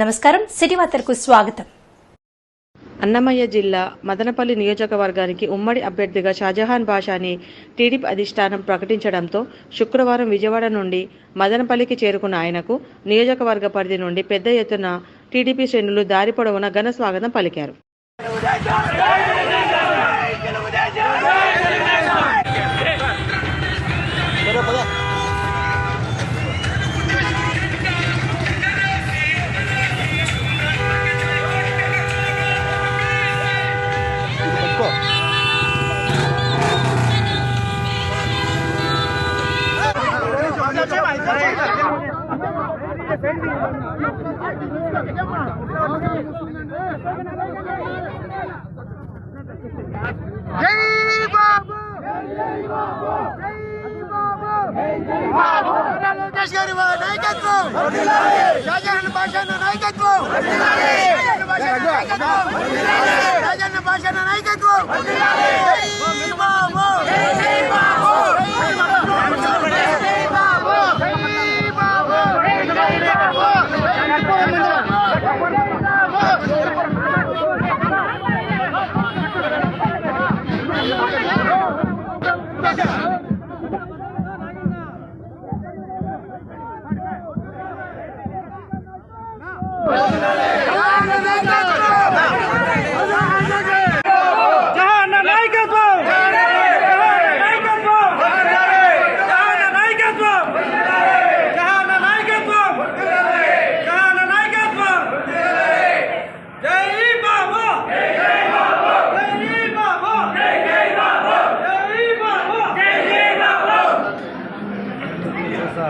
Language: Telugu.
నమస్కారం సిటీ వార్తలకు స్వాగతం అన్నమయ్య జిల్లా మదనపల్లి నియోజకవర్గానికి ఉమ్మడి అభ్యర్థిగా షాజహాన్ బాషాని టీడీపీ అధిష్టానం ప్రకటించడంతో శుక్రవారం విజయవాడ నుండి మదనపల్లికి చేరుకున్న ఆయనకు నియోజకవర్గ పరిధి నుండి పెద్ద ఎత్తున టీడీపీ శ్రేణులు దారి పొడవున ఘన స్వాగతం పలికారు జై బాబు జై బాబు లోకేష్ గారి నాయకత్వం రాజన్న భాషన్న నాయకత్వం రాజన్న భాషన్న నాయకత్వం Woo!